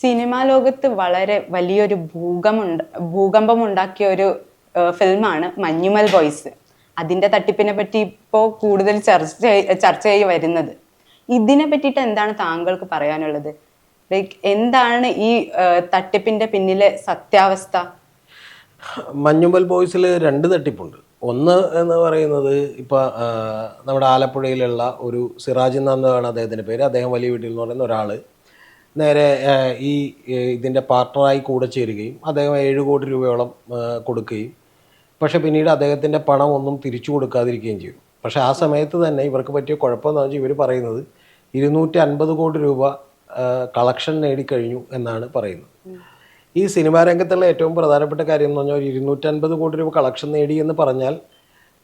Cinema ലോകത്ത് വളരെ വലിയൊരു ഭൂകമുണ്ട ഭൂകമ്പമുണ്ടാക്കിയ ഒരു ഫിലിമാണ് മഞ്ഞുമൽ ബോയ്സ്. അതിന്റെ തട്ടിപ്പിനെ പറ്റി ഇപ്പോൾ കൂടുതൽ ചർച്ച ചർച്ചയായി വരുന്നത്. ഇതിനെ പറ്റിയിട്ട് എന്താണ് താങ്കൾക്ക് പറയാനുള്ളത്? ലൈക്ക് എന്താണ് ഈ തട്ടിപ്പിന്റെ പിന്നിലെ സത്യാവസ്ഥ? മഞ്ഞുമൽ ബോയ്സിൽ രണ്ട് തട്ടിപ്പുണ്ട്. ഒന്ന് എന്ന് പറയുന്നത് ഇപ്പോൾ നമ്മുടെ ആലപ്പുഴയിലുള്ള ഒരു സിറാജ് എന്നാണ് അദ്ദേഹത്തിന്റെ പേര്. അദ്ദേഹം വലിയ വീട്ടിൽ എന്ന് പറയുന്ന ഒരാൾ നേരെ ഈ ഇതിന്റെ പാർട്ണറായി കൂടെ ചേരുകയും അദ്ദേഹം ഏഴ് കോടി രൂപയോളം കൊടുക്കുകയും. പക്ഷേ പിന്നീട് അദ്ദേഹത്തിന്റെ പണം ഒന്നും തിരിച്ചു കൊടുക്കാതിരിക്കുകയും ചെയ്തു. പക്ഷേ ആ സമയത്ത് തന്നെ ഇവർക്ക് പറ്റിയ കുഴപ്പമെന്ന് വെച്ചാൽ ഇവർ പറയുന്നത് ഇരുന്നൂറ്റി അൻപത് കോടി രൂപ കളക്ഷൻ നേടിക്കഴിഞ്ഞു എന്നാണ് പറയുന്നത്. ഈ സിനിമാ രംഗത്തുള്ള ഏറ്റവും പ്രധാനപ്പെട്ട കാര്യം എന്ന് പറഞ്ഞാൽ ഒരു ഇരുന്നൂറ്റൻപത് കോടി രൂപ കളക്ഷൻ നേടി എന്ന് പറഞ്ഞാൽ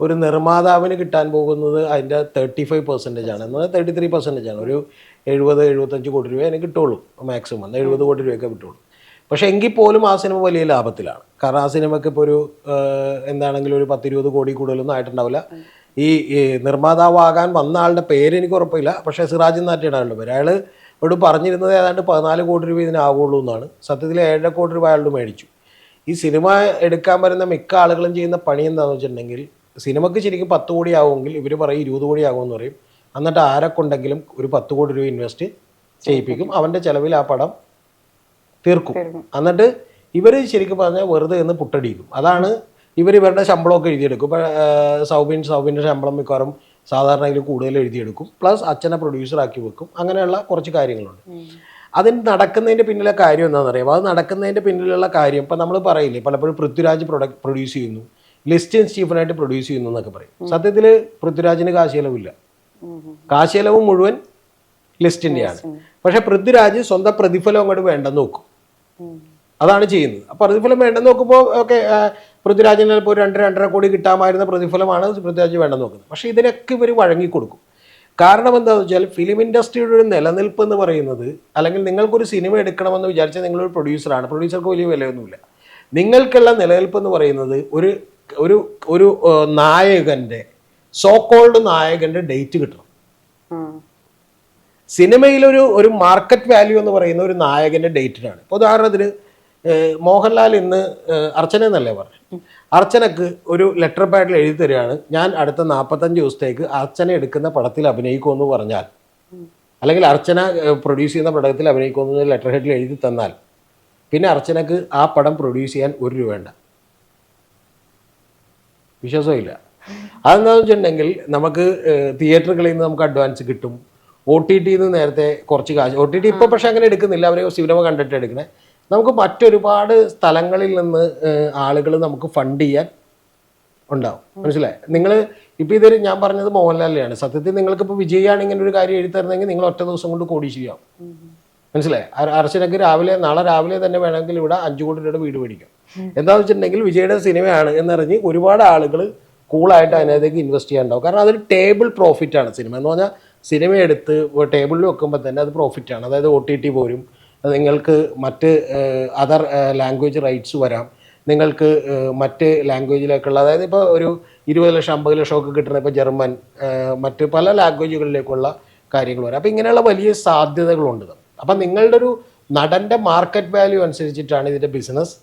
ഒരു നിർമ്മാതാവിന് കിട്ടാൻ പോകുന്നത് അതിന്റെ തേർട്ടി ഫൈവ് പെർസെന്റേജ് ആണ്. എന്നാൽ തേർട്ടി ത്രീ പെർസെന്റേജ് ആണ്. ഒരു എഴുപത് എഴുപത്തഞ്ച് കോടി രൂപ അതിന് കിട്ടുള്ളൂ. മാക്സിമം എഴുപത് കോടി രൂപയൊക്കെ കിട്ടുള്ളൂ. പക്ഷേ എങ്കിൽ പോലും ആ സിനിമ വലിയ ലാഭത്തിലാണ്. കാരണം ആ സിനിമയ്ക്ക് ഇപ്പോൾ ഒരു എന്താണെങ്കിലും ഒരു പത്തിരുപത് കോടി കൂടുതലൊന്നും ആയിട്ടുണ്ടാവില്ല. ഈ ഈ നിർമ്മാതാവാകാൻ വന്ന ആളുടെ പേര് എനിക്ക് ഉറപ്പില്ല. പക്ഷേ സിറാജ് നാറ്റിയുടെ ആളുടെ പേര്. അയാൾ ഇവിടെ പറഞ്ഞിരുന്നത് ഏതാണ്ട് പതിനാല് കോടി രൂപ ഇതിനാവുള്ളൂ എന്നാണ്. സത്യത്തിൽ ഏഴര കോടി രൂപ അയാളുടെ മേടിച്ചു. ഈ സിനിമ എടുക്കാൻ വരുന്ന മിക്ക ആളുകളും ചെയ്യുന്ന പണി എന്താണെന്ന് വെച്ചിട്ടുണ്ടെങ്കിൽ സിനിമയ്ക്ക് ശരിക്കും പത്ത് കോടി ആവുമെങ്കിൽ ഇവർ പറയും ഇരുപത് കോടി ആകുമെന്ന് പറയും. എന്നിട്ട് ആരെ കൊണ്ടെങ്കിലും ഒരു പത്ത് കോടി രൂപ ഇൻവെസ്റ്റ് ചെയ്യിപ്പിക്കും. അവന്റെ ചിലവിൽ ആ പടം തീർക്കും. എന്നിട്ട് ഇവർ ശരിക്കും പറഞ്ഞാൽ വെറുതെ എന്ന് പുട്ടടിക്കും. അതാണ് ഇവർ ഇവരുടെ ശമ്പളമൊക്കെ എഴുതിയെടുക്കും. ഇപ്പം സൗബിൻ സൗബിന്റെ ശമ്പളം മിക്കവാറും സാധാരണ ഇതിൽ കൂടുതൽ എഴുതിയെടുക്കും. പ്ലസ് അച്ഛനെ പ്രൊഡ്യൂസർ ആക്കി വെക്കും. അങ്ങനെയുള്ള കുറച്ച് കാര്യങ്ങളുണ്ട്. അതിന് നടക്കുന്നതിന്റെ പിന്നിലെ കാര്യം എന്താണെന്ന് അറിയാം അത് നടക്കുന്നതിന്റെ പിന്നിലുള്ള കാര്യം ഇപ്പം നമ്മൾ പറയില്ലേ പലപ്പോഴും പൃഥ്വിരാജ് പ്രൊഡക്ട് പ്രൊഡ്യൂസ് ചെയ്യുന്നു. ലിസ്റ്റിൻ സ്റ്റീഫനായിട്ട് പ്രൊഡ്യൂസ് ചെയ്യുന്നു എന്നൊക്കെ പറയും. സത്യത്തിൽ പൃഥ്വിരാജിന് കാശിയലവില്ല കാശിയലവ് മുഴുവൻ ലിസ്റ്റിന്റെയാണ് പക്ഷേ പൃഥ്വിരാജ് സ്വന്തം പ്രതിഫലം അങ്ങോട്ട് വേണ്ടെന്ന് നോക്കും. അതാണ് ചെയ്യുന്നത്. അപ്പോൾ പ്രതിഫലം വേണ്ടെന്ന് നോക്കുമ്പോൾ ഓക്കെ പൃഥ്വിരാജിന് ചിലപ്പോൾ ഒരു രണ്ട് രണ്ടര കോടി കിട്ടാമായിരുന്ന പ്രതിഫലമാണ് പൃഥ്വിരാജ് വേണ്ടെന്ന് നോക്കുന്നത്. പക്ഷേ ഇതിനൊക്കെ ഇവർ വഴങ്ങിക്കൊടുക്കും. കാരണം എന്താണെന്ന് വെച്ചാൽ ഫിലിം ഇൻഡസ്ട്രിയുടെ ഒരു നിലനിൽപ്പ് എന്ന് പറയുന്നത് അല്ലെങ്കിൽ നിങ്ങൾക്കൊരു സിനിമ എടുക്കണമെന്ന് വിചാരിച്ചാൽ നിങ്ങളൊരു പ്രൊഡ്യൂസറാണ് പ്രൊഡ്യൂസർക്ക് വലിയ വിലയൊന്നുമില്ല. നിങ്ങൾക്കുള്ള നിലനിൽപ്പ് എന്ന് പറയുന്നത് ഒരു ഒരു ഒരു നായകന്റെ സോക്കോൾഡ് സോ കോൾഡ് നായകന്റെ ഡേറ്റ് കിട്ടണം. സിനിമയിലൊരു ഒരു മാർക്കറ്റ് വാല്യൂ എന്ന് പറയുന്ന ഒരു നായകന്റെ ഡേറ്റിനാണ് ഇപ്പോൾ ഉദാഹരണത്തിന് മോഹൻലാൽ ഇന്ന് അർച്ചന എന്നല്ലേ പറഞ്ഞു? അർച്ചനക്ക് ഒരു ലെറ്റർ പാഡിൽ എഴുതി തരികയാണ്. ഞാൻ അടുത്ത നാൽപ്പത്തഞ്ച് ദിവസത്തേക്ക് അർച്ചന എടുക്കുന്ന പടത്തിൽ അഭിനയിക്കുമെന്ന് പറഞ്ഞാൽ അല്ലെങ്കിൽ അർച്ചന പ്രൊഡ്യൂസ് ചെയ്യുന്ന പടത്തിൽ അഭിനയിക്കുമെന്ന് ലെറ്റർ ഹെഡിൽ എഴുതി തന്നാൽ പിന്നെ അർച്ചനക്ക് ആ പടം പ്രൊഡ്യൂസ് ചെയ്യാൻ ഒരു രൂപ വേണ്ട. വിശ്വാസമില്ല. അതെന്താണെന്ന് വെച്ചിട്ടുണ്ടെങ്കിൽ നമുക്ക് തിയേറ്ററുകളിൽ നിന്ന് നമുക്ക് അഡ്വാൻസ് കിട്ടും. ഒ ടി ടിയിൽ നിന്ന് നേരത്തെ കുറച്ച് കാശ് ഒ ടി ടി ഇപ്പോൾ പക്ഷേ അങ്ങനെ എടുക്കുന്നില്ല. അവർ സിനിമ കണ്ടിട്ട് എടുക്കണേ. നമുക്ക് മറ്റൊരുപാട് സ്ഥലങ്ങളിൽ നിന്ന് ആളുകൾ നമുക്ക് ഫണ്ട് ചെയ്യാൻ ഉണ്ടാവും. മനസ്സിലായി? നിങ്ങൾ ഇപ്പോൾ ഇതൊരു ഞാൻ പറഞ്ഞത് മോഹൻലാലിനെയാണ് സത്യത്തിൽ നിങ്ങൾക്ക് ഇപ്പോൾ വിജയാണ് ഇങ്ങനെ ഒരു കാര്യം എഴുതി തരുന്നതെങ്കിൽ നിങ്ങൾ ഒറ്റ ദിവസം കൊണ്ട് കോടി കോടീശ്വരിയാവും മനസ്സിലായി? അർച്ചനക്ക് രാവിലെ നാളെ രാവിലെ തന്നെ വേണമെങ്കിൽ ഇവിടെ അഞ്ചു കോടി രൂപയുടെ വീട് മേടിക്കാം. എന്താണെന്ന് വെച്ചിട്ടുണ്ടെങ്കിൽ വിജയുടെ സിനിമയാണ് എന്നറിഞ്ഞ് ഒരുപാട് ആളുകൾ കൂളായിട്ട് അതിനകത്തേക്ക് ഇൻവെസ്റ്റ് ചെയ്യാനുണ്ടാവും. കാരണം അതൊരു ടേബിൾ പ്രോഫിറ്റ് ആണ് സിനിമ. എന്ന് പറഞ്ഞാൽ സിനിമ എടുത്ത് ടേബിളിൽ വെക്കുമ്പോൾ തന്നെ അത് പ്രോഫിറ്റ് ആണ്. അതായത് ഒ ടി ടി പോരും. നിങ്ങൾക്ക് മറ്റ് അതർ ലാംഗ്വേജ് റൈറ്റ്സ് വരാം. നിങ്ങൾക്ക് മറ്റ് ലാംഗ്വേജിലേക്കുള്ള അതായത് ഇപ്പോൾ ഒരു ഇരുപത് ലക്ഷം അമ്പത് ലക്ഷം ഒക്കെ കിട്ടുന്ന ഇപ്പോൾ ജർമ്മൻ മറ്റ് പല ലാംഗ്വേജുകളിലേക്കുള്ള കാര്യങ്ങൾ വരാം. അപ്പോൾ ഇങ്ങനെയുള്ള വലിയ സാധ്യതകളുണ്ട്. അപ്പം നിങ്ങളുടെ ഒരു നടന്റെ മാർക്കറ്റ് വാല്യൂ അനുസരിച്ചിട്ടാണ് ഇതിന്റെ ബിസിനസ്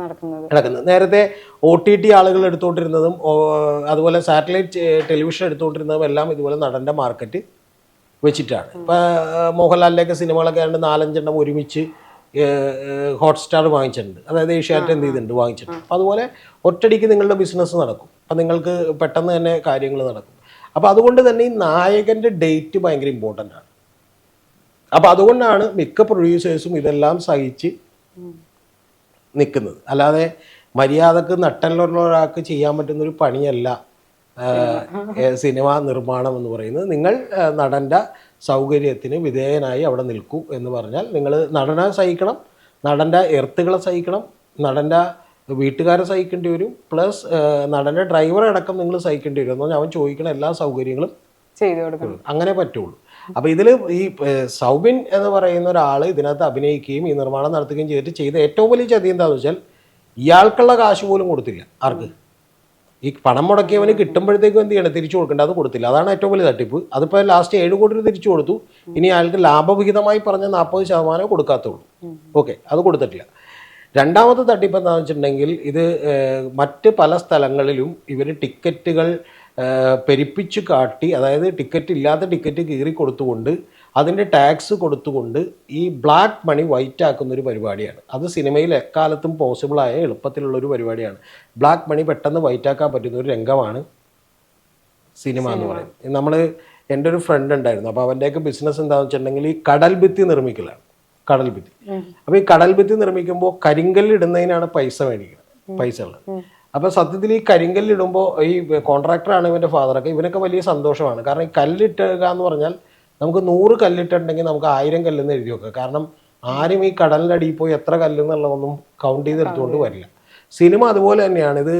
നടക്കുന്നത്. നേരത്തെ ഒ ടി ടി ആളുകൾ എടുത്തുകൊണ്ടിരുന്നതും അതുപോലെ സാറ്റലൈറ്റ് ടെലിവിഷൻ എടുത്തുകൊണ്ടിരുന്നതും എല്ലാം ഇതുപോലെ നടന്റെ മാർക്കറ്റ് വെച്ചിട്ടാണ്. ഇപ്പം മോഹൻലാലിലേക്ക് സിനിമകളൊക്കെ ആണ്ട് നാലഞ്ചെണ്ണം ഒരുമിച്ച് ഹോട്ട്സ്റ്റാർ വാങ്ങിച്ചിട്ടുണ്ട്. അതായത് ഏഷ്യാറ്റ് എന്ത് ചെയ്തിട്ടുണ്ട് വാങ്ങിച്ചിട്ടുണ്ട്. അപ്പോൾ അതുപോലെ ഒറ്റടിക്ക് നിങ്ങളുടെ ബിസിനസ് നടക്കും. അപ്പം നിങ്ങൾക്ക് പെട്ടെന്ന് തന്നെ കാര്യങ്ങൾ നടക്കും. അപ്പോൾ അതുകൊണ്ട് തന്നെ ഈ നായകന്റെ ഡേറ്റ് ഭയങ്കര ഇമ്പോർട്ടന്റ് ആണ്. അപ്പോൾ അതുകൊണ്ടാണ് മിക്ക പ്രൊഡ്യൂസേഴ്സും ഇതെല്ലാം സഹിച്ച് നിൽക്കുന്നത്. അല്ലാതെ മര്യാദയ്ക്ക് നട്ടനിലുള്ള ഒരാൾക്ക് ചെയ്യാൻ പറ്റുന്ന ഒരു പണിയല്ല സിനിമ നിർമ്മാണം എന്ന് പറയുന്നത്. നിങ്ങൾ നടന്റെ സൗകര്യത്തിന് വിധേയനായി അവിടെ നിൽക്കൂ എന്ന് പറഞ്ഞാൽ നിങ്ങൾ നടനെ സഹിക്കണം നടന്റെ എർത്തുകളെ സഹിക്കണം നടന്റെ വീട്ടുകാരെ സഹിക്കേണ്ടി വരും പ്ലസ് നടന്റെ ഡ്രൈവറെ അടക്കം നിങ്ങൾ സഹിക്കേണ്ടി വരും. എന്ന് പറഞ്ഞാൽ അവൻ ചോദിക്കുന്ന എല്ലാ സൗകര്യങ്ങളും ചെയ്തു കൊടുക്കണം. അങ്ങനെ പറ്റുള്ളൂ. അപ്പൊ ഇതിൽ ഈ സൗബിൻ എന്ന് പറയുന്ന ഒരാൾ ഇതിനകത്ത് അഭിനയിക്കുകയും ഈ നിർമ്മാണം നടത്തുകയും ചെയ്തിട്ട് ചെയ്ത ഏറ്റവും വലിയ ചതി എന്താണെന്ന് വെച്ചാൽ ഇയാൾക്കുള്ള കാശ് പോലും കൊടുത്തില്ല ആർക്ക്? ഈ പണം മുടക്കിയവന് കിട്ടുമ്പോഴത്തേക്കും എന്ത് ചെയ്യണം? തിരിച്ചു കൊടുക്കേണ്ട. അത് കൊടുത്തില്ല. അതാണ് ഏറ്റവും വലിയ തട്ടിപ്പ്. അതിപ്പോൾ ലാസ്റ്റ് ഏഴ് കോടി രൂപ തിരിച്ചു കൊടുത്തു. ഇനി അയാൾക്ക് ലാഭവിഹിതമായി പറഞ്ഞ നാൽപ്പത് ശതമാനമേ കൊടുക്കാത്തുള്ളൂ. ഓക്കെ. അത് കൊടുത്തിട്ടില്ല. രണ്ടാമത്തെ തട്ടിപ്പ് എന്താണെന്ന് വെച്ചിട്ടുണ്ടെങ്കിൽ ഇത് മറ്റ് പല സ്ഥലങ്ങളിലും ഇവർ ടിക്കറ്റുകൾ പെരുപ്പിച്ചു കാട്ടി അതായത് ടിക്കറ്റ് ഇല്ലാത്ത ടിക്കറ്റ് കീറി കൊടുത്തുകൊണ്ട് അതിന്റെ ടാക്സ് കൊടുത്തുകൊണ്ട് ഈ ബ്ലാക്ക് മണി വൈറ്റ് ആക്കുന്ന ഒരു പരിപാടിയാണ്. അത് സിനിമയിൽ എക്കാലത്തും പോസിബിളായ എളുപ്പത്തിലുള്ള ഒരു പരിപാടിയാണ്. ബ്ലാക്ക് മണി പെട്ടെന്ന് വൈറ്റ് ആക്കാൻ പറ്റുന്ന ഒരു രംഗമാണ് സിനിമ എന്ന് പറയുന്നത്. നമ്മൾ എന്റെ ഒരു ഫ്രണ്ട് ഉണ്ടായിരുന്നു. അപ്പോൾ അവന്റെയൊക്കെ ബിസിനസ് എന്താണെന്ന് വെച്ചിട്ടുണ്ടെങ്കിൽ ഈ കടൽ ഭിത്തി നിർമ്മിക്കലാണ്. കടൽ ഭിത്തി. അപ്പോൾ ഈ കടൽ ഭിത്തി നിർമ്മിക്കുമ്പോൾ കരിങ്കല്ലിടുന്നതിനാണ് പൈസ മേടിക്കുന്നത്. പൈസ ഉള്ളത്. അപ്പോൾ സത്യത്തിൽ ഈ കരിങ്കല്ല് ഇടുമ്പോൾ ഈ കോൺട്രാക്ടറാണ് ഇവന്റെ ഫാദറൊക്കെ ഇവനൊക്കെ വലിയ സന്തോഷമാണ്. കാരണം ഈ കല്ലിട്ടുക എന്ന് പറഞ്ഞാൽ നമുക്ക് നൂറ് കല്ലിട്ടുണ്ടെങ്കിൽ നമുക്ക് ആയിരം കല്ലെന്ന് എഴുതി വെക്കാം. കാരണം ആരും ഈ കടലിന്റെ അടിയിൽ പോയി എത്ര കല്ലെന്നുള്ളതൊന്നും കൗണ്ട് ചെയ്തെടുത്തുകൊണ്ട് വരില്ല. സിനിമ അതുപോലെ തന്നെയാണ്. ഇത്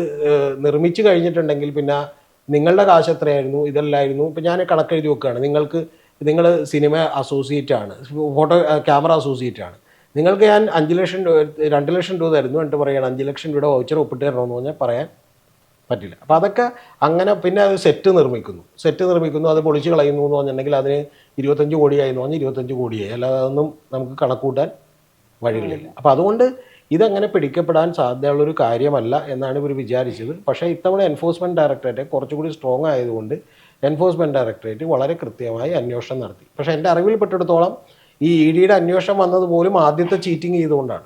നിർമ്മിച്ചു കഴിഞ്ഞിട്ടുണ്ടെങ്കിൽ പിന്നെ നിങ്ങളുടെ കാശ് എത്രയായിരുന്നു? ഇതല്ലായിരുന്നു. ഇപ്പം ഞാൻ കണക്കെഴുതി വെക്കുകയാണ്. നിങ്ങൾക്ക് നിങ്ങൾ സിനിമ അസോസിയേറ്റ് ആണ്. ഫോട്ടോ ക്യാമറ അസോസിയേറ്റ് ആണ്. നിങ്ങൾക്ക് ഞാൻ അഞ്ച് ലക്ഷം രൂപ രണ്ട് ലക്ഷം രൂപ തരുന്നു എന്നിട്ട് പറയുകയാണ് അഞ്ച് ലക്ഷം രൂപയുടെ വൗച്ചർ ഒപ്പിട്ട് തരണമെന്ന് പറഞ്ഞാൽ പറയാൻ പറ്റില്ല. അപ്പോൾ അതൊക്കെ അങ്ങനെ പിന്നെ അത് സെറ്റ് നിർമ്മിക്കുന്നു. സെറ്റ് നിർമ്മിക്കുന്നു അത് പൊളിച്ച് കളയുന്നു എന്ന് പറഞ്ഞിട്ടുണ്ടെങ്കിൽ അതിന് ഇരുപത്തഞ്ച് കോടിയായി എന്ന് പറഞ്ഞാൽ ഇരുപത്തഞ്ച് കോടിയായി. അല്ലാതെ അതൊന്നും നമുക്ക് കണക്കൂട്ടാൻ വഴികളില്ല. അപ്പോൾ അതുകൊണ്ട് ഇതങ്ങനെ പിടിക്കപ്പെടാൻ സാധ്യതയുള്ളൊരു കാര്യമല്ല എന്നാണ് ഇവർ വിചാരിച്ചത്. പക്ഷേ ഇത്തവണ എൻഫോഴ്സ്മെന്റ് ഡയറക്ടറേറ്റ് കുറച്ചുകൂടി സ്ട്രോങ് ആയതുകൊണ്ട് എൻഫോഴ്സ്മെന്റ് ഡയറക്ടറേറ്റ് വളരെ കൃത്യമായി അന്വേഷണം നടത്തി. പക്ഷേ എന്റെ അറിവിൽപ്പെട്ടിടത്തോളം ഈ ഇ ഡിയുടെ അന്വേഷണം വന്നത് പോലും ആദ്യത്തെ ചീറ്റിംഗ് ചെയ്തുകൊണ്ടാണ്.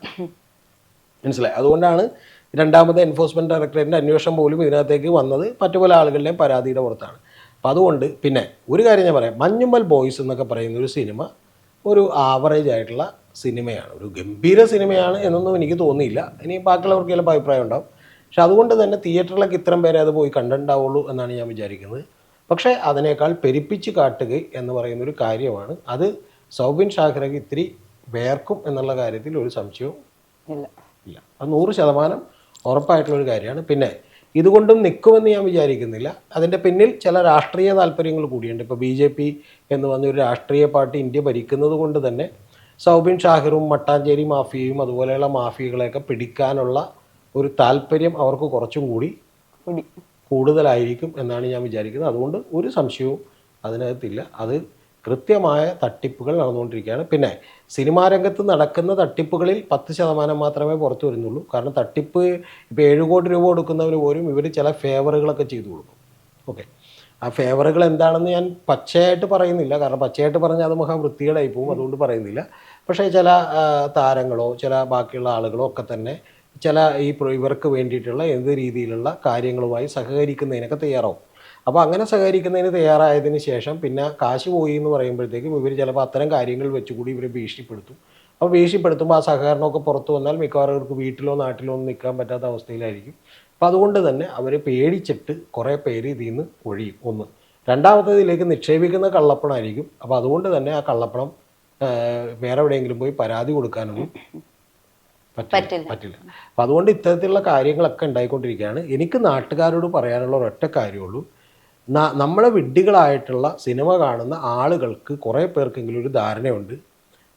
മനസ്സിലായി? അതുകൊണ്ടാണ് രണ്ടാമത്തെ എൻഫോഴ്സ്മെന്റ് ഡയറക്ടറേറ്റിന്റെ അന്വേഷണം പോലും ഇതിനകത്തേക്ക് വന്നത് മറ്റു പല ആളുകളുടെയും പരാതിയുടെ പുറത്താണ്. അപ്പോൾ അതുകൊണ്ട് പിന്നെ ഒരു കാര്യം ഞാൻ പറയാം. മഞ്ഞുമ്മൽ ബോയ്സ് എന്നൊക്കെ പറയുന്ന ഒരു സിനിമ ഒരു ആവറേജ് ആയിട്ടുള്ള സിനിമയാണ്. ഒരു ഗംഭീര സിനിമയാണ് എന്നൊന്നും എനിക്ക് തോന്നിയില്ല. ഇനി ബാക്കിയുള്ളവർക്ക് ചിലപ്പോൾ അഭിപ്രായം ഉണ്ടാവും. പക്ഷെ അതുകൊണ്ട് തന്നെ തിയേറ്ററിലൊക്കെ ഇത്രയും പേരെ അത് പോയി കണ്ടിട്ടുണ്ടാവുള്ളൂ എന്നാണ് ഞാൻ വിചാരിക്കുന്നത്. പക്ഷേ അതിനേക്കാൾ പെരുപ്പിച്ച് കാട്ടുക എന്ന് പറയുന്ന ഒരു കാര്യമാണ്. അത് സൗബിൻ ഷാഹിറക്ക് ഇത്തിരി വേർക്കും എന്നുള്ള കാര്യത്തിൽ ഒരു സംശയവും ഇല്ല. അത് നൂറ് ശതമാനം ഉറപ്പായിട്ടുള്ള ഒരു കാര്യമാണ്. പിന്നെ ഇതുകൊണ്ടും നിൽക്കുമെന്ന് ഞാൻ വിചാരിക്കുന്നില്ല. അതിന്റെ പിന്നിൽ ചില രാഷ്ട്രീയ താല്പര്യങ്ങൾ കൂടിയുണ്ട്. ഇപ്പോൾ ബി ജെ പി എന്ന് പറഞ്ഞ ഒരു രാഷ്ട്രീയ പാർട്ടി ഇന്ത്യ ഭരിക്കുന്നത് കൊണ്ട് തന്നെ സൗബിൻ ഷാഹിറും മട്ടാഞ്ചേരി മാഫിയയും അതുപോലെയുള്ള മാഫിയകളെയൊക്കെ പിടിക്കാനുള്ള ഒരു താല്പര്യം അവർക്ക് കുറച്ചും കൂടി. കൂടുതലായിരിക്കും എന്നാണ് ഞാൻ വിചാരിക്കുന്നത്. അതുകൊണ്ട് ഒരു സംശയവും അതിനകത്തില്ല. അത് കൃത്യമായ തട്ടിപ്പുകൾ നടന്നുകൊണ്ടിരിക്കുകയാണ്. പിന്നെ സിനിമാ രംഗത്ത് നടക്കുന്ന തട്ടിപ്പുകളിൽ പത്ത് ശതമാനം മാത്രമേ പുറത്തു വരുന്നുള്ളൂ. കാരണം തട്ടിപ്പ് ഇപ്പോൾ ഏഴ് കോടി രൂപ കൊടുക്കുന്നവന് പോലും ഇവർ ചില ഫേവറുകളൊക്കെ ചെയ്തു കൊടുക്കും. ഓക്കെ. ആ ഫേവറുകൾ എന്താണെന്ന് ഞാൻ പച്ചയായിട്ട് പറയുന്നില്ല. കാരണം പച്ചയായിട്ട് പറഞ്ഞാൽ അത് മഹാ വൃത്തികേടായി പോകും. അതുകൊണ്ട് പറയുന്നില്ല. പക്ഷേ ചില താരങ്ങളോ ചില ബാക്കിയുള്ള ആളുകളോ ഒക്കെ തന്നെ ചില ഈ ഇവർക്ക് വേണ്ടിയിട്ടുള്ള എന്ത് രീതിയിലുള്ള കാര്യങ്ങളുമായി സഹകരിക്കുന്നതിനൊക്കെ തയ്യാറാവും. അപ്പോൾ അങ്ങനെ സഹകരിക്കുന്നതിന് തയ്യാറായതിന് ശേഷം പിന്നെ കാശ് പോയി എന്ന് പറയുമ്പോഴത്തേക്കും ഇവർ ചിലപ്പോൾ അത്തരം കാര്യങ്ങൾ വെച്ചുകൂടി ഇവരെ ഭീഷണിപ്പെടുത്തും. അപ്പോൾ ഭീഷണിപ്പെടുത്തുമ്പോൾ ആ സഹകരണമൊക്കെ പുറത്തു വന്നാൽ മിക്കവാറും അവർക്ക് വീട്ടിലോ നാട്ടിലോ ഒന്നും നിൽക്കാൻ പറ്റാത്ത അവസ്ഥയിലായിരിക്കും. അപ്പോൾ അതുകൊണ്ട് തന്നെ അവർ പേടിച്ചിട്ട് കുറേ പേര് ഇതിൽ നിന്ന് ഒഴിയും. ഒന്ന് രണ്ടാമത്തേതിലേക്ക് നിക്ഷേപിക്കുന്ന കള്ളപ്പണമായിരിക്കും അപ്പോൾ അതുകൊണ്ട് തന്നെ ആ കള്ളപ്പണം വേറെ എവിടെയെങ്കിലും പോയി പരാതി കൊടുക്കാനൊന്നും പറ്റില്ല. പറ്റില്ല. അപ്പം അതുകൊണ്ട് ഇത്തരത്തിലുള്ള കാര്യങ്ങളൊക്കെ ഉണ്ടായിക്കൊണ്ടിരിക്കുകയാണ്. എനിക്ക് നാട്ടുകാരോട് പറയാനുള്ള ഒരൊറ്റ കാര്യമുള്ളൂ. നമ്മളെ വിഡ്ഢികളായിട്ടുള്ള സിനിമ കാണുന്ന ആളുകൾക്ക് കുറേ പേർക്കെങ്കിലും ഒരു ധാരണയുണ്ട്.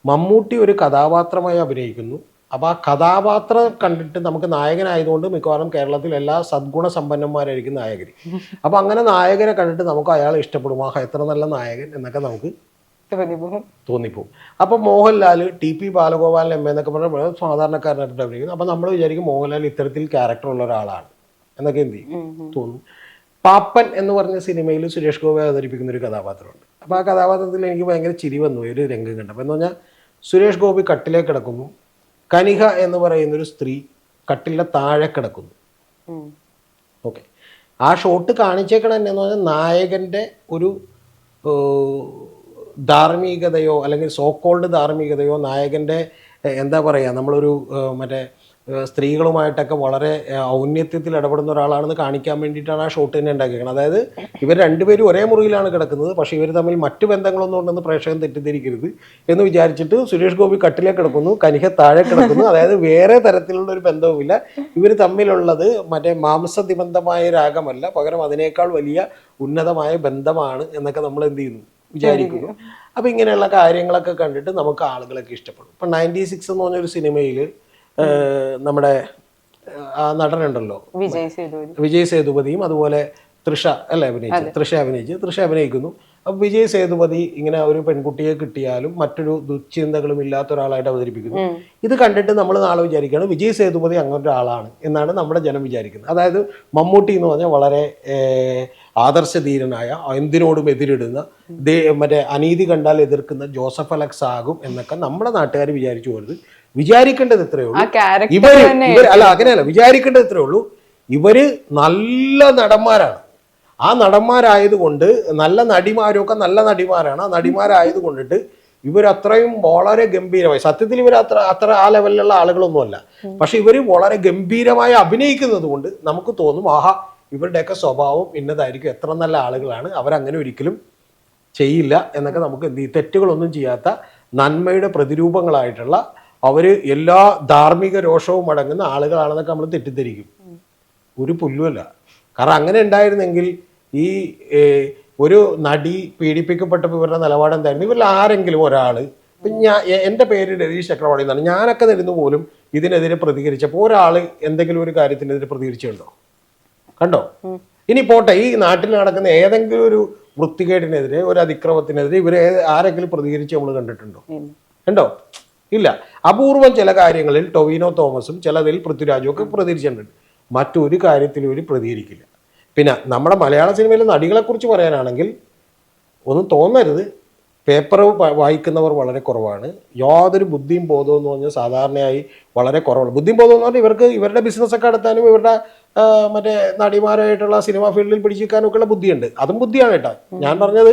മമ്മൂട്ടി ഒരു കഥാപാത്രമായി അഭിനയിക്കുന്നു. അപ്പോൾ ആ കഥാപാത്രം കണ്ടിട്ട് നമുക്ക് നായകനായതുകൊണ്ട് മിക്കവാറും കേരളത്തിൽ എല്ലാ സദ്ഗുണ സമ്പന്നന്മാരായിരിക്കും നായകർ അപ്പോൾ അങ്ങനെ നായകനെ കണ്ടിട്ട് നമുക്ക് അയാൾ ഇഷ്ടപ്പെടും. ആ എത്ര നല്ല നായകൻ എന്നൊക്കെ നമുക്ക് തോന്നിപ്പോകും. തോന്നിപ്പോവും അപ്പോൾ Mohanlal T P Balagopalan M എന്നൊക്കെ പറഞ്ഞാൽ സാധാരണക്കാരനായിട്ട് അഭിനയിക്കുന്നു അപ്പോൾ നമ്മൾ വിചാരിക്കും മോഹൻലാൽ ഇത്തരത്തിൽ ക്യാരക്ടർ ഉള്ള ഒരാളാണ്. എന്നൊക്കെ എന്ത് ചെയ്യും? തോന്നും. പാപ്പൻ എന്ന് പറഞ്ഞ സിനിമയിൽ സുരേഷ് ഗോപി അവതരിപ്പിക്കുന്ന ഒരു കഥാപാത്രമുണ്ട്. അപ്പോൾ ആ കഥാപാത്രത്തിൽ എനിക്ക് ഭയങ്കര ചിരി വന്നു ഒരു രംഗം കണ്ടപ്പോൾ എന്ന് പറഞ്ഞാൽ സുരേഷ് ഗോപി കട്ടിലേക്ക് കിടക്കുന്നു. കനിക എന്ന് പറയുന്ന ഒരു സ്ത്രീ കട്ടിലിന്റെ താഴെ കിടക്കുന്നു. ഓക്കെ. ആ ഷോട്ട് കാണിച്ചേക്കണ എന്നു പറഞ്ഞാൽ നായകന്റെ ഒരു ധാർമ്മികതയോ അല്ലെങ്കിൽ സോക്കോൾഡ് ധാർമ്മികതയോ നായകന്റെ എന്താ പറയുക നമ്മളൊരു മറ്റേ സ്ത്രീകളുമായിട്ടൊക്കെ വളരെ ഔന്നത്യത്തിൽ ഇടപെടുന്ന ഒരാളാണെന്ന് കാണിക്കാൻ വേണ്ടിയിട്ടാണ് ആ ഷോട്ട് തന്നെ ഉണ്ടാക്കിയത് അതായത് ഇവർ രണ്ടുപേരും ഒരേ മുറിയിലാണ് കിടക്കുന്നത്. പക്ഷേ ഇവർ തമ്മിൽ മറ്റു ബന്ധങ്ങളൊന്നും ഉണ്ടെന്ന് പ്രേക്ഷകൻ തെറ്റിദ്ധരിക്കരുത് എന്ന് വിചാരിച്ചിട്ട് സുരേഷ് ഗോപി കട്ടിലേ കിടക്കുന്നു കനിഹ താഴെ കിടക്കുന്നു. അതായത് വേറെ തരത്തിലുള്ള ഒരു ബന്ധവുമില്ല. ഇവർ തമ്മിലുള്ളത് മറ്റേ മാംസദിബന്ധമായ രാഗമല്ല. പകരം അതിനേക്കാൾ വലിയ ഉന്നതമായ ബന്ധമാണ് എന്നൊക്കെ നമ്മൾ എന്ത് ചെയ്യുന്നു? വിചാരിക്കുന്നു. അപ്പോൾ ഇങ്ങനെയുള്ള കാര്യങ്ങളൊക്കെ കണ്ടിട്ട് നമുക്ക് ആളുകളൊക്കെ ഇഷ്ടപ്പെടും. ഇപ്പം നയന്റി സിക്സ് എന്ന് പറഞ്ഞൊരു സിനിമയിൽ നമ്മുടെ ആ നടനുണ്ടല്ലോ. വിജയ് സേതുപതി. വിജയ് സേതുപതിയും അതുപോലെ തൃഷ അല്ലെ അഭിനയിച്ചു തൃഷ അഭിനയിച്ചു തൃഷ അഭിനയിക്കുന്നു. അപ്പൊ വിജയ് സേതുപതി ഇങ്ങനെ ഒരു പെൺകുട്ടിയെ കിട്ടിയാലും മറ്റൊരു ദുശ്ചിന്തകളും ഇല്ലാത്ത ഒരാളായിട്ട് അവതരിപ്പിക്കുന്നു. ഇത് കണ്ടിട്ട് നമ്മൾ നാളെ വിചാരിക്കുകയാണ് വിജയ് സേതുപതി അങ്ങനെ ഒരാളാണ് എന്നാണ് നമ്മുടെ ജനം വിചാരിക്കുന്നത്. അതായത് മമ്മൂട്ടി എന്ന് പറഞ്ഞാൽ വളരെ ആദർശധീരനായ എന്തിനോടും എതിരിടുന്ന മറ്റേ അനീതി കണ്ടാൽ എതിർക്കുന്ന ജോസഫ് അലക്സ് ആകും എന്നൊക്കെ നമ്മുടെ നാട്ടുകാർ വിചാരിച്ചു പോരുത്. വിചാരിക്കേണ്ടത് ഇത്രയേ ആ ഉള്ളൂ ഇവർ തന്നെ അല്ല അങ്ങനെയല്ല. വിചാരിക്കേണ്ടത് ഇത്രേ ഉള്ളൂ. ഇവർ നല്ല നടന്മാരാണ്. ആ നടന്മാരായതുകൊണ്ട് നല്ല നടിമാരൊക്കെ നല്ല നടിമാരാണ്. ആ നടിമാരായത് കൊണ്ടിട്ട് ഇവർ അത്രയും വളരെ ഗംഭീരമായി സത്യത്തിൽ ഇവർ അത്ര അത്ര ആ ലെവലിലുള്ള ആളുകളൊന്നുമല്ല. പക്ഷെ ഇവർ വളരെ ഗംഭീരമായി അഭിനയിക്കുന്നത് കൊണ്ട് നമുക്ക് തോന്നും ആഹാ ഇവരുടെയൊക്കെ സ്വഭാവം ഇന്നതായിരിക്കും. എത്ര നല്ല ആളുകളാണ്. അവരങ്ങനെ ഒരിക്കലും ചെയ്യില്ല എന്നൊക്കെ നമുക്ക് എന്ത് തെറ്റുകളൊന്നും ചെയ്യാത്ത നന്മയുടെ പ്രതിരൂപങ്ങളായിട്ടുള്ള അവർ എല്ലാ ധാർമ്മിക രോഷവും അടങ്ങുന്ന ആളുകളാണെന്നൊക്കെ നമ്മൾ തെറ്റിദ്ധരിക്കും. ഒരു പുല്ലുമല്ല. കാരണം അങ്ങനെ ഉണ്ടായിരുന്നെങ്കിൽ ഈ ഒരു നടി പീഡിപ്പിക്കപ്പെട്ടപ്പോൾ ഇവരുടെ നിലപാട് എന്തായിരുന്നു? ഇവരിൽ ആരെങ്കിലും ഒരാൾ ഇപ്പം ഞാൻ എന്റെ പേര് രതീഷ് ചക്രവാണി എന്നാണ്. ഞാനൊക്കെ നിരുന്നു പോലും ഇതിനെതിരെ പ്രതികരിച്ചപ്പോൾ ഒരാൾ എന്തെങ്കിലും ഒരു കാര്യത്തിനെതിരെ പ്രതികരിച്ചിട്ടുണ്ടോ കണ്ടോ? ഇനി പോട്ടെ ഈ നാട്ടിൽ നടക്കുന്ന ഏതെങ്കിലും ഒരു വൃത്തികേടിനെതിരെ ഒരു അതിക്രമത്തിനെതിരെ ഇവരെ ആരെങ്കിലും പ്രതികരിച്ച് നമ്മൾ കണ്ടിട്ടുണ്ടോ? ഉണ്ടോ ഇല്ല. അപൂർവം ചില കാര്യങ്ങളിൽ ടൊവിനോ തോമസും ചിലതിൽ പൃഥ്വിരാജും ഒക്കെ പ്രതികരിച്ചിട്ടുണ്ട്. മറ്റൊരു കാര്യത്തിലും ഒരു പ്രതികരിക്കില്ല. പിന്നെ നമ്മുടെ മലയാള സിനിമയിലെ നടികളെക്കുറിച്ച് പറയാനാണെങ്കിൽ ഒന്നും തോന്നരുത്. പേപ്പർ വായിക്കുന്നവർ വളരെ കുറവാണ്. യാതൊരു ബുദ്ധിയും ബോധവും എന്ന് പറഞ്ഞാൽ സാധാരണയായി വളരെ കുറവാണ്. ബുദ്ധിയും ബോധം എന്ന് പറഞ്ഞാൽ ഇവർക്ക് ഇവരുടെ ബിസിനസ്സൊക്കെ നടത്താനും ഇവരുടെ മറ്റേ നടിമാരായിട്ടുള്ള സിനിമ ഫീൽഡിൽ പിടിച്ചിരിക്കാനൊക്കെ ഉള്ള ബുദ്ധിയുണ്ട്. അതും ബുദ്ധിയാണ് കേട്ടോ. ഞാൻ പറഞ്ഞത്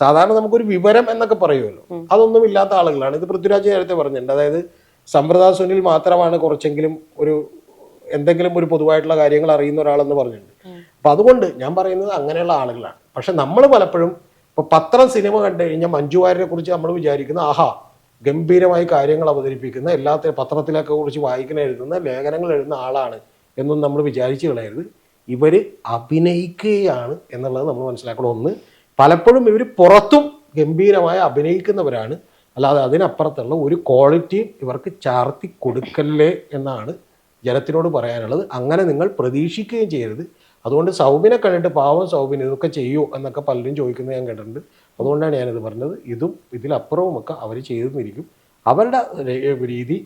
സാധാരണ നമുക്കൊരു വിവരം എന്നൊക്കെ പറയുമല്ലോ. അതൊന്നും ഇല്ലാത്ത ആളുകളാണ്. ഇത് പൃഥ്വിരാജ് നേരത്തെ പറഞ്ഞിട്ടുണ്ട്. അതായത് സമ്പ്രദായ സുനിൽ മാത്രമാണ് കുറച്ചെങ്കിലും ഒരു എന്തെങ്കിലും ഒരു പൊതുവായിട്ടുള്ള കാര്യങ്ങൾ അറിയുന്ന ഒരാളെന്ന് പറഞ്ഞിട്ടുണ്ട്. അപ്പൊ അതുകൊണ്ട് ഞാൻ പറയുന്നത് അങ്ങനെയുള്ള ആളുകളാണ്. പക്ഷെ നമ്മൾ പലപ്പോഴും ഇപ്പൊ പത്രം സിനിമ കണ്ടു കഴിഞ്ഞാൽ മഞ്ജു വാര്യരെ കുറിച്ച് നമ്മൾ വിചാരിക്കുന്ന ആഹാ ഗംഭീരമായി കാര്യങ്ങൾ അവതരിപ്പിക്കുന്ന എല്ലാത്തിനും പത്രത്തിലൊക്കെ കുറിച്ച് വായിക്കുന്ന എഴുതുന്ന ലേഖനങ്ങൾ എഴുതുന്ന ആളാണ് എന്നൊന്നും നമ്മൾ വിചാരിച്ചു കളയരുത്. ഇവർ അഭിനയിക്കുകയാണ് എന്നുള്ളത് നമ്മൾ മനസ്സിലാക്കണം. ഒന്ന് പലപ്പോഴും ഇവർ പുറത്തും ഗംഭീരമായി അഭിനയിക്കുന്നവരാണ്. അല്ലാതെ അതിനപ്പുറത്തുള്ള ഒരു ക്വാളിറ്റിയും ഇവർക്ക് ചാർത്തി കൊടുക്കല്ലേ എന്നാണ് ജനത്തിനോട് പറയാനുള്ളത്. അങ്ങനെ നിങ്ങൾ പ്രതീക്ഷിക്കുകയും ചെയ്യരുത്. അതുകൊണ്ട് സൗബിനെ കണ്ടിട്ട് പാവം സൗബിൻ ഇതൊക്കെ ചെയ്യൂ എന്നൊക്കെ പലരും ചോദിക്കുന്നത് ഞാൻ കേട്ടിട്ടുണ്ട്. അതുകൊണ്ടാണ് ഞാനിത് പറഞ്ഞത്. ഇതും ഇതിലപ്പുറവുമൊക്കെ അവർ ചെയ്തെന്നിരിക്കും. അവരുടെ രീതി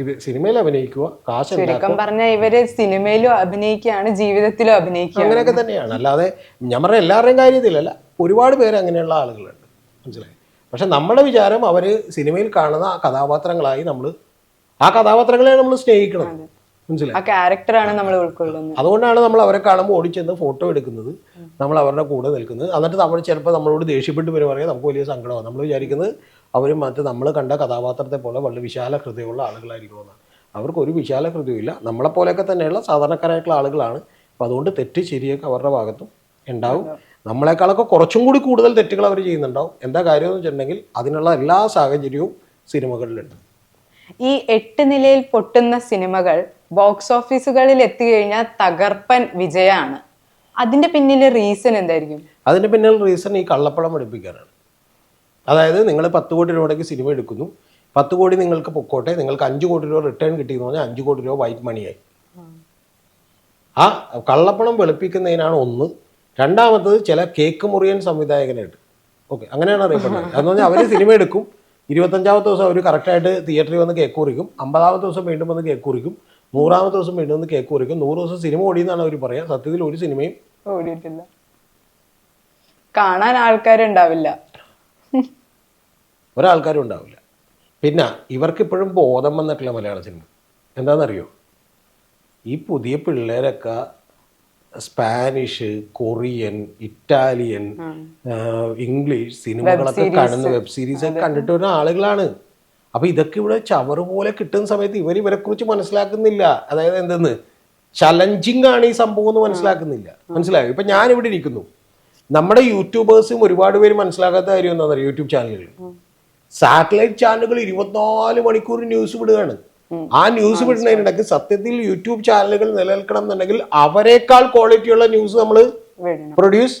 ഇത് സിനിമയിൽ അഭിനയിക്കുക കാശ് ചുരുക്കം പറഞ്ഞ ഇവർ സിനിമയിലും അഭിനയിക്കുകയാണ് ജീവിതത്തിലും അഭിനയിക്കുക അങ്ങനെയൊക്കെ തന്നെയാണ്. അല്ലാതെ ഞാൻ പറഞ്ഞ എല്ലാവരുടെയും കാര്യത്തിലല്ല ഒരുപാട് പേര് അങ്ങനെയുള്ള ആളുകളുണ്ട്. മനസ്സിലായി? പക്ഷെ നമ്മുടെ വിചാരം അവർ സിനിമയിൽ കാണുന്ന ആ കഥാപാത്രങ്ങളായി നമ്മൾ ആ കഥാപാത്രങ്ങളെ നമ്മൾ സ്നേഹിക്കണം. മനസ്സിലായി. ആ ക്യാരക്ടറാണ് നമ്മൾ ഉൾക്കൊള്ളുന്നത്. അതുകൊണ്ടാണ് നമ്മൾ അവരെ കാണുമ്പോൾ ഓടിച്ചെന്ന് ഫോട്ടോ എടുക്കുന്നത്. നമ്മൾ അവരുടെ കൂടെ നിൽക്കുന്നത്. എന്നിട്ട് നമ്മൾ ചിലപ്പോൾ നമ്മളോട് ദേഷ്യപ്പെട്ട് വരും പറയാം നമുക്ക് വലിയ സങ്കടമാണ്. നമ്മൾ വിചാരിക്കുന്നത് അവരും മറ്റ് നമ്മൾ കണ്ട കഥാപാത്രത്തെ പോലെ വളരെ വിശാല ഹൃദയമുള്ള ആളുകളായിരിക്കണമെന്നാണ് അവർക്ക് ഒരു വിശാല ഹൃദയമില്ല നമ്മളെപ്പോലെയൊക്കെ തന്നെയുള്ള സാധാരണക്കാരായിട്ടുള്ള ആളുകളാണ്. അപ്പോൾ അതുകൊണ്ട് തെറ്റ് ശരിയൊക്കെ അവരുടെ ഭാഗത്തും ഉണ്ടാവും. നമ്മളെക്കാളൊക്കെ കുറച്ചും കൂടി കൂടുതൽ തെറ്റുകൾ അവർ ചെയ്യുന്നുണ്ടാവും. എന്താ കാര്യം എന്ന് വെച്ചിട്ടുണ്ടെങ്കിൽ അതിനുള്ള എല്ലാ സാഹചര്യവും സിനിമകളിലുണ്ട്. ഈ എട്ട് നിലയിൽ പൊട്ടുന്ന സിനിമകൾ ബോക്സ് ഓഫീസുകളിൽ എത്തിക്കഴിഞ്ഞാൽ തകർപ്പൻ വിജയമാണ് അതിന്റെ പിന്നിലെ റീസൺ എന്തായിരിക്കും? അതിന്റെ പിന്നിൽ റീസൺ ഈ കള്ളപ്പണം പഠിപ്പിക്കാനാണ്. അതായത് നിങ്ങൾ പത്ത് കോടി രൂപയ്ക്ക് സിനിമ എടുക്കുന്നു. പത്ത് കോടി നിങ്ങൾക്ക് പൊക്കോട്ടെ. നിങ്ങൾക്ക് അഞ്ച് കോടി രൂപ റിട്ടേൺ കിട്ടിയെന്ന് പറഞ്ഞാൽ അഞ്ച് കോടി രൂപ വൈറ്റ് മണിയായി ആ കള്ളപ്പണം വെളുപ്പിക്കുന്നതിനാണ് ഒന്ന്. രണ്ടാമത്തത് ചില കേക്ക് മുറിയൻ സംവിധായകനായിട്ട് ഓക്കെ അങ്ങനെയാണ് അറിയപ്പെടുന്നത്. അതെന്ന് പറഞ്ഞാൽ അവർ സിനിമ എടുക്കും. ഇരുപത്തഞ്ചാമത്തെ ദിവസം അവർ കറക്റ്റായിട്ട് തിയേറ്ററിൽ വന്ന് കേക്ക് കുറിക്കും അമ്പതാമത്തെ ദിവസം വീണ്ടും വന്ന് കേക്ക് കുറിക്കും നൂറാമത്തെ ദിവസം വീണ്ടും വന്ന് കേക്ക് കുറിക്കും നൂറ് ദിവസം സിനിമ ഓടിയെന്നാണ് അവർ പറയാ സത്യത്തിൽ ഒരു സിനിമയും ഓടിയിട്ടില്ല. കാണാൻ ആൾക്കാരുണ്ടാവില്ല. ഒരാൾക്കാരും ഉണ്ടാവില്ല പിന്നെ ഇവർക്ക് ഇപ്പോഴും ബോധം വന്നിട്ടില്ല മലയാള സിനിമ. എന്താണെന്നറിയോ? ഈ പുതിയ പിള്ളേരൊക്കെ സ്പാനിഷ് കൊറിയൻ ഇറ്റാലിയൻ ഇംഗ്ലീഷ് സിനിമകളൊക്കെ കാണുന്ന വെബ് സീരീസ് ഒക്കെ കണ്ടിട്ട് വരുന്ന ആളുകളാണ്. അപ്പൊ ഇതൊക്കെ ഇവിടെ ചവറ് പോലെ കിട്ടുന്ന സമയത്ത് ഇവർ ഇവരെക്കുറിച്ച് മനസ്സിലാക്കുന്നില്ല. അതായത് എന്തെന്ന്? ചലഞ്ചിങ് ആണ് ഈ സംഭവം എന്ന് മനസ്സിലാക്കുന്നില്ല. മനസ്സിലായോ? ഇപ്പം ഞാൻ ഇവിടെ ഇരിക്കുന്നു. നമ്മുടെ യൂട്യൂബേഴ്സും ഒരുപാട് പേര് മനസ്സിലാക്കാത്ത കാര്യം എന്താണെന്നറിയോ? യൂട്യൂബ് ചാനലുകൾ സാറ്റലൈറ്റ് ചാനലുകൾ ഇരുപത്തിനാല് മണിക്കൂർ ന്യൂസ് വിടുകയാണ്. ആ ന്യൂസ് വിടുന്നതിനിടയ്ക്ക് സത്യത്തിൽ യൂട്യൂബ് ചാനലുകൾ നിലനിൽക്കണം എന്നുണ്ടെങ്കിൽ അവരെക്കാൾ ക്വാളിറ്റിയുള്ള ന്യൂസ് നമ്മൾ പ്രൊഡ്യൂസ്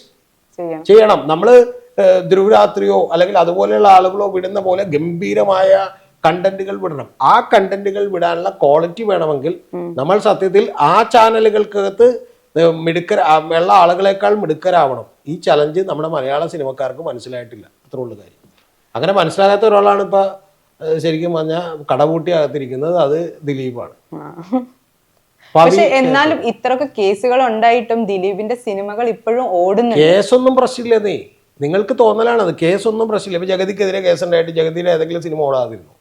ചെയ്യണം. ചെയ്യണം. നമ്മൾ ധ്രുവരാത്രിയോ അല്ലെങ്കിൽ അതുപോലെയുള്ള ആളുകളോ വിടുന്ന പോലെ ഗംഭീരമായ കണ്ടന്റുകൾ വിടണം. ആ കണ്ടന്റുകൾ വിടാനുള്ള ക്വാളിറ്റി വേണമെങ്കിൽ നമ്മൾ സത്യത്തിൽ ആ ചാനലുകൾക്കകത്ത് മിടുക്കര ആ ഉള്ള ആളുകളെക്കാൾ മിടുക്കരാവണം. ഈ ചലഞ്ച് നമ്മുടെ മലയാള സിനിമക്കാർക്ക് മനസ്സിലായിട്ടില്ല. അത്ര ഉള്ള കാര്യം. അങ്ങനെ മനസ്സിലാകാത്ത ഒരാളാണ് ഇപ്പൊ ശരിക്കും പറഞ്ഞാൽ കടപൂട്ടി അകത്തിരിക്കുന്നത്. അത് ദിലീപാണ്. പക്ഷെ എന്നാലും ഇത്രയൊക്കെ കേസുകൾ ഉണ്ടായിട്ടും ദിലീപിന്റെ സിനിമകൾ ഇപ്പോഴും ഓടുന്നു കേസൊന്നും പ്രശ്നമില്ലെന്നേ നിങ്ങൾക്ക് തോന്നലാണത് കേസൊന്നും പ്രശ്നമില്ല. ഇപ്പൊ ജഗതിക്കെതിരെ കേസുണ്ടായിട്ട് ജഗതിയുടെ ഏതെങ്കിലും സിനിമ ഓടാതിരുന്നു?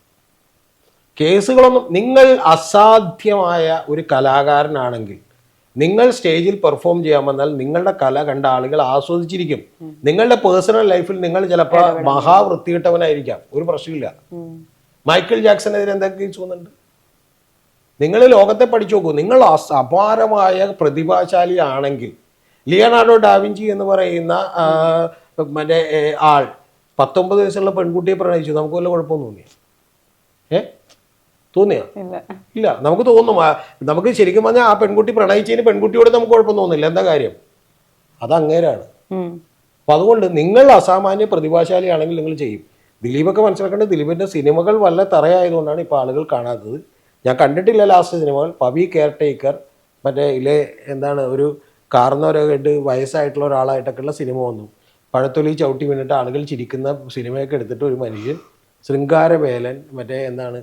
കേസുകളൊന്നും നിങ്ങൾ അസാധ്യമായ ഒരു കലാകാരനാണെങ്കിൽ നിങ്ങൾ സ്റ്റേജിൽ പെർഫോം ചെയ്യാൻ വന്നാൽ നിങ്ങളുടെ കല കണ്ട ആളുകൾ ആസ്വദിച്ചിരിക്കും. നിങ്ങളുടെ പേഴ്സണൽ ലൈഫിൽ നിങ്ങൾ ചിലപ്പോൾ മഹാവൃത്തിയിട്ടവനായിരിക്കാം ഒരു പ്രശ്നമില്ല. മൈക്കിൾ ജാക്സനെതിരെ എന്തൊക്കെ വന്നിട്ടുണ്ട്? നിങ്ങൾ ലോകത്തെ പഠിച്ചു നോക്കൂ. നിങ്ങൾ അപാരമായ പ്രതിഭാശാലിയാണെങ്കിൽ ലിയനാർഡോ ഡാവിഞ്ചി എന്ന് പറയുന്ന മറ്റേ ആൾ പത്തൊമ്പത് വയസ്സുള്ള പെൺകുട്ടിയെ പ്രണയിച്ചു. നമുക്ക് വല്ല കുഴപ്പമൊന്നും തോന്നിയ? ഏ? തോന്നിയോ? ഇല്ല. നമുക്ക് തോന്നും. നമുക്ക് ശരിക്കും പറഞ്ഞാൽ ആ പെൺകുട്ടി പ്രണയിച്ചതിന് പെൺകുട്ടിയോട് നമുക്ക് കുഴപ്പം തോന്നില്ല. എന്താ കാര്യം? അത് അങ്ങേരാണ്. അപ്പൊ അതുകൊണ്ട് നിങ്ങൾ അസാമാന്യ പ്രതിഭാശാലിയാണെങ്കിൽ നിങ്ങൾ ചെയ്യും. ദിലീപൊക്കെ മനസ്സിലാക്കേണ്ടത് ദിലീപിന്റെ സിനിമകൾ വല്ല തറയായതുകൊണ്ടാണ് ഇപ്പൊ ആളുകൾ കാണാത്തത്. ഞാൻ കണ്ടിട്ടില്ല ലാസ്റ്റ് സിനിമകൾ. പവി കെയർ ടേക്കർ മറ്റേ ഇല്ലേ എന്താണ് ഒരു കാർന്നവരൊക്കെ ആയിട്ട് വയസ്സായിട്ടുള്ള ഒരാളായിട്ടൊക്കെയുള്ള സിനിമ വന്നു. പഴത്തൊലി ചവിട്ടി വീണിട്ട് ആളുകൾ ചിരിക്കുന്ന സിനിമയൊക്കെ എടുത്തിട്ട് ഒരു മനുഷ്യൻ ശൃംഗാരവേലൻ മറ്റേ എന്താണ്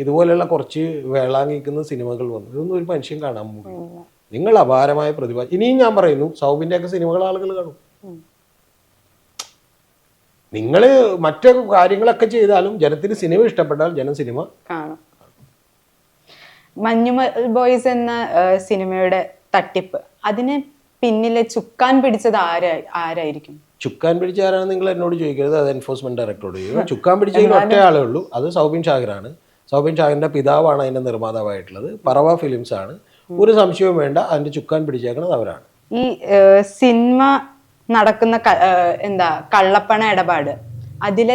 ഇതുപോലെയുള്ള കുറച്ച് വേളാങ്ങിക്കുന്ന സിനിമകൾ വന്നു. ഇതൊന്നും ഒരു മനുഷ്യൻ കാണാൻ പോകും നിങ്ങൾ അപാരമായ പ്രതിഭ ഇനിയും ഞാൻ പറയുന്നു സൗബിന്റെ ഒക്കെ സിനിമകൾ ആളുകൾ കാണും. നിങ്ങൾ മറ്റു കാര്യങ്ങളൊക്കെ ചെയ്താലും ജനത്തിന് സിനിമ ഇഷ്ടപ്പെട്ടാൽ ജനം സിനിമ കാണും. മഞ്ഞുമൽ ബോയ്സ് എന്ന സിനിമയുടെ തട്ടിപ്പ്. അതിന് പിന്നിലെ ചുക്കാൻ പിടിച്ചത് ആരാ ആരായിരിക്കും? ചുക്കാൻ പിടിച്ച ആരാണ് നിങ്ങൾ എന്നോട് ചോദിക്കരുത് അത് എൻഫോഴ്സ്മെന്റ് ഡയറക്ടറോട് ചോദിക്കും. ചുക്കാൻ പിടിച്ചതിൽ ഒറ്റ ആളേ ഉള്ളൂ അത് സൗബിൻ ഷാഹിറാണ്. സൗബിൻ ഷാഹിന്റെ പിതാവാണ് അതിന്റെ നിർമ്മാതാവായിട്ടുള്ളത്. പറവ ഫിലിംസ് ആണ്. ഒരു സംശയവും വേണ്ട അതിന്റെ ചുക്കാൻ പിടിച്ചേക്കുന്നത് അവരാണ്. ഈ സിനിമ നടക്കുന്ന എന്താ കള്ളപ്പണ ഇടപാട് അതിലെ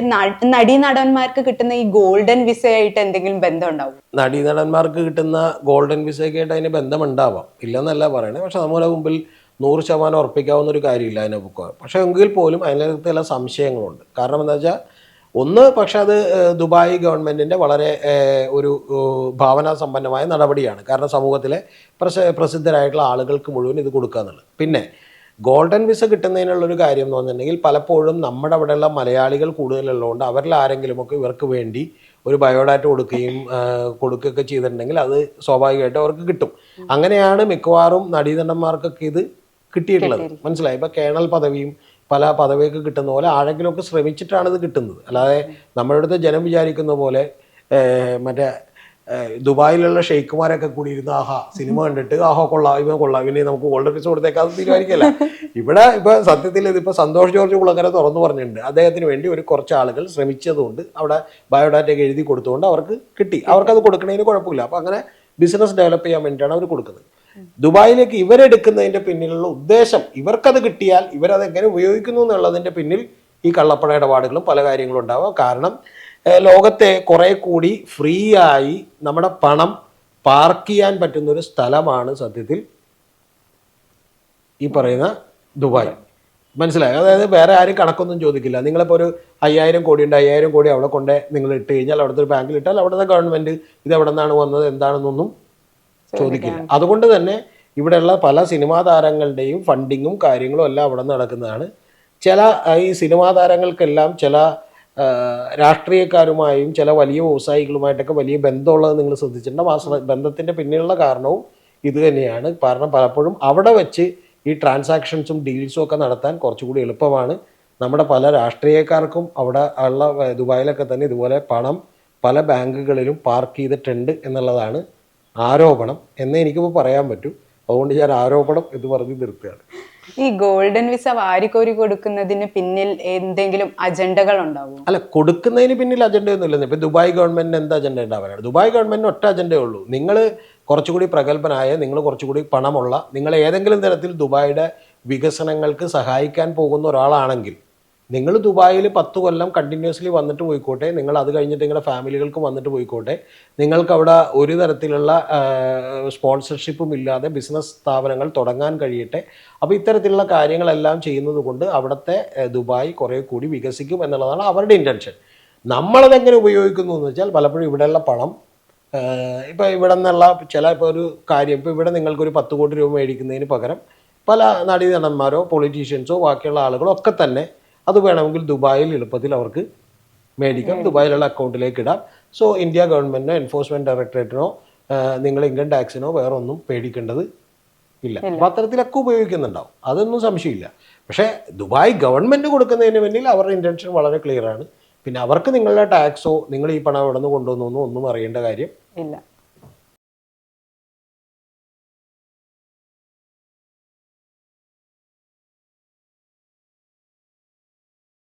നടീനടന്മാർക്ക് കിട്ടുന്ന ഈ ഗോൾഡൻ വിസയായിട്ട് എന്തെങ്കിലും ബന്ധം ഉണ്ടാവും നടീനടന്മാർക്ക് കിട്ടുന്ന ഗോൾഡൻ വിസയൊക്കെയായിട്ട് അതിന് അതിന് ബന്ധമുണ്ടാവാം. ഇല്ലെന്നല്ല പറയണേ. പക്ഷെ നമ്മുടെ മുമ്പിൽ നൂറ് ശതമാനം ഉറപ്പിക്കാവുന്ന ഒരു കാര്യമില്ല അതിനെ ബുക്ക് പക്ഷെ എങ്കിൽ പോലും അതിനകത്ത് ചില സംശയങ്ങളുണ്ട്. കാരണം എന്താ വെച്ചാൽ ഒന്ന് പക്ഷെ അത് ദുബായ് ഗവൺമെന്റിന്റെ വളരെ ഒരു ഭാവനാ സമ്പന്നമായ നടപടിയാണ്. കാരണം സമൂഹത്തിലെ പ്രസ പ്രസിദ്ധരായിട്ടുള്ള ആളുകൾക്ക് മുഴുവൻ ഇത് കൊടുക്കുക എന്നുള്ളത്. പിന്നെ ഗോൾഡൻ വിസ കിട്ടുന്നതിനുള്ള ഒരു കാര്യം എന്ന് പറഞ്ഞിട്ടുണ്ടെങ്കിൽ പലപ്പോഴും നമ്മുടെ അവിടെയുള്ള മലയാളികൾ കൂടുതലുള്ളതുകൊണ്ട് അവരിൽ ആരെങ്കിലുമൊക്കെ ഇവർക്ക് വേണ്ടി ഒരു ബയോഡാറ്റ കൊടുക്കുകയും കൊടുക്കുകയൊക്കെ ചെയ്തിട്ടുണ്ടെങ്കിൽ അത് സ്വാഭാവികമായിട്ട് അവർക്ക് കിട്ടും. അങ്ങനെയാണ് മിക്കവാറും നടീനടന്മാർക്കൊക്കെ ഇത് കിട്ടിയിട്ടുള്ളത്. മനസ്സിലായി? ഇപ്പോൾ കേണൽ പദവിയും പല പദവിയൊക്കെ കിട്ടുന്ന പോലെ ആരെങ്കിലുമൊക്കെ ശ്രമിച്ചിട്ടാണ് ഇത് കിട്ടുന്നത്. അല്ലാതെ നമ്മുടെ അടുത്ത് ജനം വിചാരിക്കുന്ന പോലെ മറ്റേ ദുബായിലുള്ള ഷെയ്ഖുമാരൊക്കെ കൂടി ഇരുന്ന് ആഹാ സിനിമ കണ്ടിട്ട് ആഹോ കൊള്ളാം ഇവ കൊള്ളാം ഇവനെ നമുക്ക് ഗോൾഡ് ഫിസ് കൊടുത്തേക്കാതെ തീരുമാനിക്കല്ല ഇവിടെ ഇപ്പൊ സത്യത്തിൽ ഇതിപ്പോ സന്തോഷ് ജോർജ് കുളങ്ങര തുറന്നു പറഞ്ഞിട്ടുണ്ട്. അദ്ദേഹത്തിന് വേണ്ടി ഒരു കുറച്ച് ആളുകൾ ശ്രമിച്ചതുകൊണ്ട് അവിടെ ബയോഡാറ്റ എഴുതി കൊടുത്തുകൊണ്ട് അവർക്ക് കിട്ടി. അവർക്ക് അത് കൊടുക്കണതിന് കുഴപ്പമില്ല. അപ്പൊ അങ്ങനെ ബിസിനസ് ഡെവലപ്പ് ചെയ്യാൻ വേണ്ടിയിട്ടാണ് അവർ കൊടുക്കുന്നത്. ദുബായിലേക്ക് ഇവരെടുക്കുന്നതിന്റെ പിന്നിലുള്ള ഉദ്ദേശം ഇവർക്കത് കിട്ടിയാൽ ഇവരത് എങ്ങനെ ഉപയോഗിക്കുന്നു എന്നുള്ളതിന്റെ പിന്നിൽ ഈ കള്ളപ്പണ ഇടപാടുകളും പല കാര്യങ്ങളും ഉണ്ടാവാം. കാരണം ലോകത്തെ കുറേ കൂടി ഫ്രീ ആയി നമ്മുടെ പണം പാർക്ക് ചെയ്യാൻ പറ്റുന്ന ഒരു സ്ഥലമാണ് സത്യത്തിൽ ഈ പറയുന്ന ദുബായ്. മനസ്സിലായോ? അതായത് വേറെ ആരും കണക്കൊന്നും ചോദിക്കില്ല. നിങ്ങളിപ്പോൾ ഒരു അയ്യായിരം കോടി ഉണ്ട് അയ്യായിരം കോടി അവിടെ കൊണ്ടേ നിങ്ങൾ ഇട്ട് കഴിഞ്ഞാൽ അവിടുത്തെ ഒരു ബാങ്കിൽ ഇട്ടാൽ അവിടുത്തെ ഗവൺമെന്റ് ഇത് എവിടെ നിന്നാണ് വന്നത് എന്താണെന്നൊന്നും ചോദിക്കില്ല. അതുകൊണ്ട് തന്നെ ഇവിടെയുള്ള പല സിനിമാ താരങ്ങളുടെയും ഫണ്ടിങ്ങും കാര്യങ്ങളും എല്ലാം അവിടെ നടക്കുന്നതാണ്. ചില ഈ സിനിമാ താരങ്ങൾക്കെല്ലാം ചില രാഷ്ട്രീയക്കാരുമായും ചില വലിയ വ്യവസായികളുമായിട്ടൊക്കെ വലിയ ബന്ധമുള്ളത് നിങ്ങൾ ശ്രദ്ധിച്ചിട്ടുണ്ടാവും ആ ബന്ധത്തിന്റെ പിന്നിലുള്ള കാരണവും ഇത് തന്നെയാണ്. കാരണം പലപ്പോഴും അവിടെ വെച്ച് ഈ ട്രാൻസാക്ഷൻസും ഡീൽസും ഒക്കെ നടത്താൻ കുറച്ചുകൂടി എളുപ്പമാണ്. നമ്മുടെ പല രാഷ്ട്രീയക്കാർക്കും അവിടെ ഉള്ള ദുബായിലൊക്കെ തന്നെ ഇതുപോലെ പണം പല ബാങ്കുകളിലും പാർക്ക് ചെയ്തിട്ടുണ്ട് എന്നുള്ളതാണ് ആരോപണം എന്നേ എനിക്കിപ്പോൾ പറയാൻ പറ്റൂ. അതുകൊണ്ട് ഞാൻ ആരോപണം എന്ന് പറഞ്ഞ് നിർത്തുകയാണ്. ഈ ഗോൾഡൻ വിസ വാരിക്കോരി കൊടുക്കുന്നതിന് പിന്നിൽ എന്തെങ്കിലും അജണ്ടകൾ ഉണ്ടാവും അല്ല കൊടുക്കുന്നതിന് പിന്നിൽ അജണ്ടയൊന്നുമില്ല ഇപ്പം ദുബായ് ഗവൺമെന്റിന് എന്ത് അജണ്ട ഉണ്ടാവാനാണ്? ദുബായ് ഗവൺമെന്റിന് ഒറ്റ അജണ്ടേ ഉള്ളൂ. നിങ്ങൾ കുറച്ചുകൂടി പ്രഗത്ഭനായ നിങ്ങൾ കുറച്ചുകൂടി പണമുള്ള നിങ്ങൾ ഏതെങ്കിലും തരത്തിൽ ദുബായിയുടെ വികസനങ്ങൾക്ക് സഹായിക്കാൻ പോകുന്ന ഒരാളാണെങ്കിൽ നിങ്ങൾ ദുബായിൽ പത്ത് കൊല്ലം കണ്ടിന്യൂസ്ലി വന്നിട്ട് പോയിക്കോട്ടെ. നിങ്ങൾ അത് കഴിഞ്ഞിട്ട് നിങ്ങളുടെ ഫാമിലികൾക്കും വന്നിട്ട് പോയിക്കോട്ടെ. നിങ്ങൾക്ക് അവിടെ ഒരു തരത്തിലുള്ള സ്പോൺസർഷിപ്പും ഇല്ലാതെ ബിസിനസ് സ്ഥാപനങ്ങൾ തുടങ്ങാൻ കഴിയട്ടെ. അപ്പോൾ ഇത്തരത്തിലുള്ള കാര്യങ്ങളെല്ലാം ചെയ്യുന്നത് കൊണ്ട് അവിടുത്തെ ദുബായ് കുറേ കൂടി വികസിക്കും എന്നുള്ളതാണ് അവരുടെ ഇന്റൻഷൻ നമ്മളതെങ്ങനെ ഉപയോഗിക്കുന്നു എന്ന് വെച്ചാൽ പലപ്പോഴും ഇവിടെയുള്ള പണം ഇപ്പോൾ ഇപ്പൊ ഇവിടെ നിന്നുള്ള ചില ഇപ്പോൾ ഒരു കാര്യം ഇപ്പോൾ ഇവിടെ നിങ്ങൾക്കൊരു പത്ത് കോടി രൂപ മേടിക്കുന്നതിന് പകരം പല നടീനടന്മാരോ പൊളിറ്റീഷ്യൻസോ ബാക്കിയുള്ള ആളുകളോ ഒക്കെ തന്നെ അത് വേണമെങ്കിൽ ദുബായിൽ എളുപ്പത്തിൽ അവർക്ക് മേടിക്കാം. ദുബായിലുള്ള അക്കൗണ്ടിലേക്ക് ഇടാം. സോ ഇന്ത്യ ഗവൺമെന്റിനോ എൻഫോഴ്സ്മെന്റ് ഡയറക്ടറേറ്റിനോ നിങ്ങൾ ഇൻകം ടാക്സിനോ വേറെ ഒന്നും പേടിക്കേണ്ടത് ഇല്ല. അപ്പൊ അത്തരത്തിലൊക്കെ ഉപയോഗിക്കുന്നുണ്ടാവും. അതൊന്നും സംശയമില്ല. പക്ഷേ ദുബായ് ഗവൺമെന്റ് കൊടുക്കുന്നതിന് മുന്നിൽ അവരുടെ ഇന്റൻഷൻ വളരെ ക്ലിയർ ആണ്. പിന്നെ അവർക്ക് നിങ്ങളുടെ ടാക്സോ നിങ്ങൾ ഈ പണം എവിടെ നിന്ന് കൊണ്ടുവന്നോ ഒന്നും അറിയേണ്ട കാര്യം ഇല്ല.